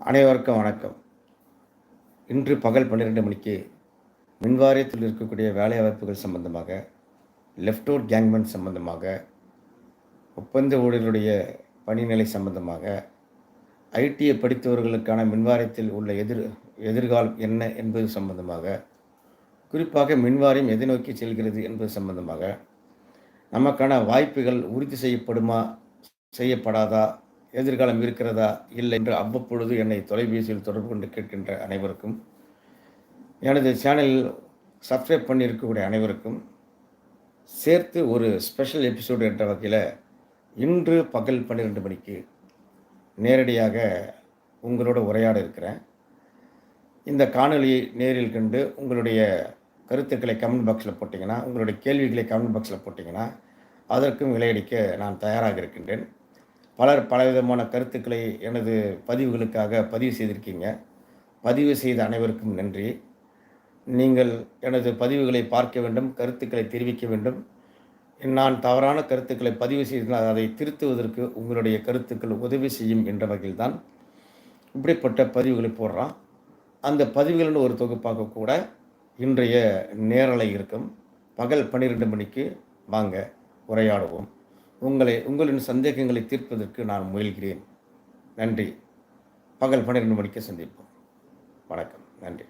அனைவருக்கும் வணக்கம். இன்று பகல் பன்னிரெண்டு மணிக்கு மின்வாரியத்தில் இருக்கக்கூடிய வேலைவாய்ப்புகள் சம்பந்தமாக லெஃப்ட் அவுட் கேங்மேன் சம்பந்தமாக ஒப்பந்த ஊழியர்களுடைய பணிநிலை சம்பந்தமாக ஐடிஐ படித்தவர்களுக்கான மின்வாரியத்தில் உள்ள எதிர் எதிர்காலம் என்ன என்பது சம்பந்தமாக குறிப்பாக மின்வாரியம் எதை நோக்கி செல்கிறது என்பது சம்பந்தமாக நமக்கான வாய்ப்புகள் உறுதி செய்யப்படுமா செய்யப்படாதா எதிர்காலம் இருக்கிறதா இல்லை என்று அவ்வப்பொழுது என்னை தொலைபேசியில் தொடர்பு கொண்டு கேட்கின்ற அனைவருக்கும் எனது சேனலில் சப்ஸ்கிரைப் பண்ணியிருக்கக்கூடிய அனைவருக்கும் சேர்த்து ஒரு ஸ்பெஷல் எபிசோடு என்ற வகையில் இன்று பகல் பன்னிரெண்டு மணிக்கு நேரடியாக உங்களோட உரையாட இருக்கிறேன். இந்த காணொலியை நேரில் கண்டு உங்களுடைய கருத்துக்களை கமெண்ட் பாக்ஸில் போட்டிங்கன்னா உங்களுடைய கேள்விகளை கமெண்ட் பாக்ஸில் போட்டிங்கன்னா அதற்கும் விலையடிக்க நான் தயாராக இருக்கின்றேன். பலர் பலவிதமான கருத்துக்களை எனது பதிவுகளுக்காக பதிவு செய்திருக்கீங்க. பதிவு செய்த அனைவருக்கும் நன்றி. நீங்கள் எனது பதிவுகளை பார்க்க வேண்டும் கருத்துக்களை தெரிவிக்க வேண்டும். நான் தவறான கருத்துக்களை பதிவு செய்தால் அதை திருத்துவதற்கு உங்களுடைய கருத்துக்கள் உதவி செய்யும் என்ற வகையில்தான் இப்படிப்பட்ட பதிவுகளை போடுறான் அந்த பதிவுகளின் ஒரு தொகுப்பாக கூட இன்றைய நேரலை இருக்கும். பகல் பன்னிரெண்டு மணிக்கு வாங்க உரையாடுவோம். உங்களை உங்களின் சந்தேகங்களை தீர்ப்பதற்கு நான் முயல்கிறேன். நன்றி. பகல் பன்னிரெண்டு மணிக்கு சந்திப்போம். வணக்கம். நன்றி.